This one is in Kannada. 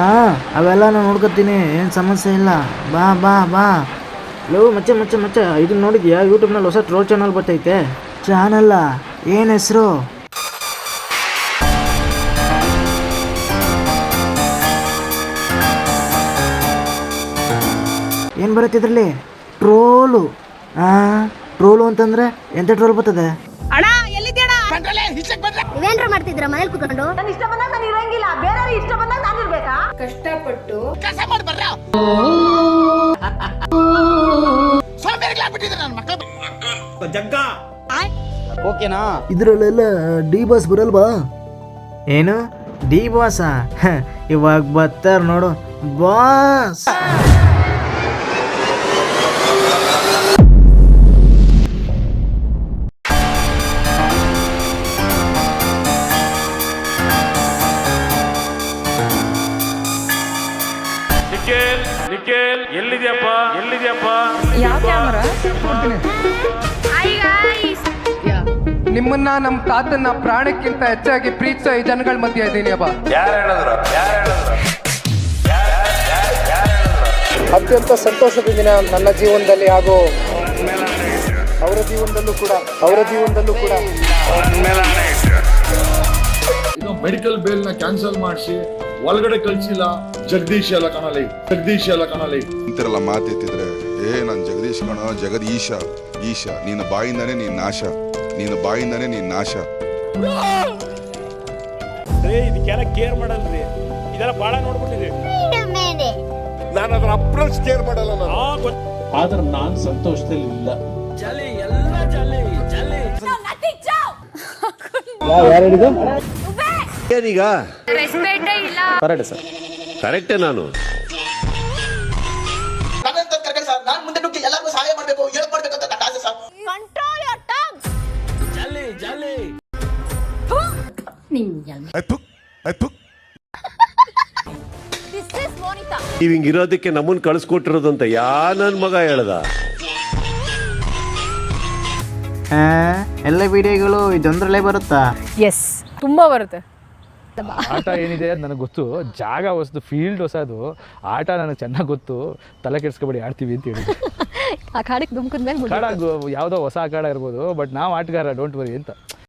ಹಾಂ ಅವೆಲ್ಲ ನಾನು ನೋಡ್ಕೊತೀನಿ ಏನು ಸಮಸ್ಯೆ ಇಲ್ಲ. ಬಾ ಬಾ ಬಾ. ಲವ್ ಮಚ್ಚ ಮಚ್ಚ ಮಚ್ಚ ಇದನ್ನ ನೋಡಿದ್ಯಾ? ಯೂಟ್ಯೂಬ್ನಲ್ಲಿ ಹೊಸ ಟ್ರೋಲ್ ಚಾನಲ್ ಬರ್ತೈತೆ. ಚಾನಲ್ಲ ಏನು ಹೆಸರು? ಏನು ಬರುತ್ತೆ ಇದರಲ್ಲಿ? ಟ್ರೋಲು ಹಾಂ ಟ್ರೋಲು ಅಂತಂದ್ರೆ ಎಂತ ಟ್ರೋಲ್ ಬರ್ತದೆ? ಅಣ್ಣ ಎಲ್ಲಿದ್ದೀಣ ನೀವೇನ್ರ ಮಾಡ್ತಿದ್ರ ಮನೇಲಿ ಕುತ್ಕೊಂಡು? ನಾನು ಇಷ್ಟ ಬಂದಾಗ ನಾನು ಕಷ್ಟಪಟ್ಟು ಇದರಲ್ಲೆಲ್ಲ ಡಿ ಬಾಸ್ ಬರಲ್ವಾ? ಏನು? ಡಿ ಬಾಸಾ? ಇವಾಗ ಬರ್ತಾರ ನೋಡು. ಬಾಸ್. ನಿಖಿಲ್ ಎಲ್ಲಿದ್ಯಪ್ಪ? ಎಲ್ಲಿದ್ಯಪ್ಪ? ಯಾವ ಕ್ಯಾಮರಾ ನಿಮ್ಮನ್ನ ನಮ್ಮ ತಾತನ್ನ ಪ್ರಾಣಕ್ಕಿಂತ ಹೆಚ್ಚಾಗಿ ಪ್ರೀತಿಸೋ ಈ ಜನಗಳ ಮಧ್ಯೆ ಇದ್ದೀನಿ ಅಪ್ಪ ಯಾರು ಹೇಳಿದ್ರು? ಯಾರು ಹೇಳಿದ್ರು? ಅತ್ಯಂತ ಸಂತೋಷದ ದಿನ ನನ್ನ ಜೀವನದಲ್ಲಿ ಹಾಗೂ ಅವರ ಜೀವನದಲ್ಲೂ ಕೂಡ ಅವರ ಜೀವನದಲ್ಲೂ ಕೂಡ. ಇದು ಮೆಡಿಕಲ್ ಬೇಲ್ನ ನ ಕ್ಯಾನ್ಸಲ್ ಮಾಡಿಸಿ. ಒಳಗಡೆ ಕಳ್ಸಿಲ್ಲ ಜಗದೀಶ್ ಎಲ್ಲ ಕಾಣಲಿ ಜಗದೀಶ್ ಎಲ್ಲ ಕಾಣಲಿ. ಅಂತಿರಲ್ಲ ಮಾತೆತ್ತಿದ್ರೆ ಏ ನಾನು ಜಗದೀಶ್ ಕಣ ಜಗದೀಶ ಈಶ ನಿನ್ನ ಬಾಯಿಂದಾನೆ ನೀನ್ ನಾಶ ನಿನ್ನ ಬಾಯಿಂದಾನೆ ನೀನ್ ನಾಶ. ಇದಕ್ಕೆಲ್ಲ ಕೇರ್ ಮಾಡಲ್ರಿ. ಇದೆಲ್ಲ ಬಾಳ ನೋಡ್ಬಿಟ್ಟಿರಿ ನಾನು ಅದ್ರ ಅಪ್ರೋಚ್ ಕೇರ್ ಮಾಡಲ್ಲ ನಾನು. ಆ ಗೊತ್ತ ಆದ್ರೆ ನಾನು ಸಂತೋಷದಲ್ಲಿ ಇಲ್ಲ. ಏನೀಗ ಕರೆಕ್ಟೇ ನಾನು. ಕಂಟ್ರೋಲ್ ಯೋರ್ ಟಂಗ್ ಮೋನಿತಾ ನೀವ್ ಹಿಂಗ್ ಇರೋದಕ್ಕೆ ನಮ್ಮನ್ ಕಳ್ಸ್ಕೊಟ್ಟಿರೋದು ಅಂತ ಯಾ ನನ್ ಮಗ ಹೇಳ್ದ? ಎಲ್ಲ ವಿಡಿಯೋಗಳು ಇದೊಂದ್ರಲ್ಲೇ ಬರುತ್ತಾ? ಎಸ್ ತುಂಬಾ ಬರುತ್ತೆ. ಆಟ ಏನಿದೆ ಅದು ನನಗೆ ಗೊತ್ತು. ಜಾಗ ಹೊಸದು ಫೀಲ್ಡ್ ಹೊಸದು. ಆಟ ನನಗೆ ಚೆನ್ನಾಗಿ ಗೊತ್ತು. ತಲೆ ಕೆಡಿಸ್ಕೊಬೇಡಿ ಆಡ್ತೀವಿ ಅಂತ ಹೇಳಿ ಆ ಕಾಡಕ್ಕೆ ದುಮ್ಕದ ಮೇಲೆ ಕಾಡ ಯಾವುದೋ ಹೊಸ ಆಕಾಡ ಇರ್ಬೋದು ಬಟ್ ನಾವು ಆಟಗಾರ ಡೋಂಟ್ ವರಿ ಅಂತ.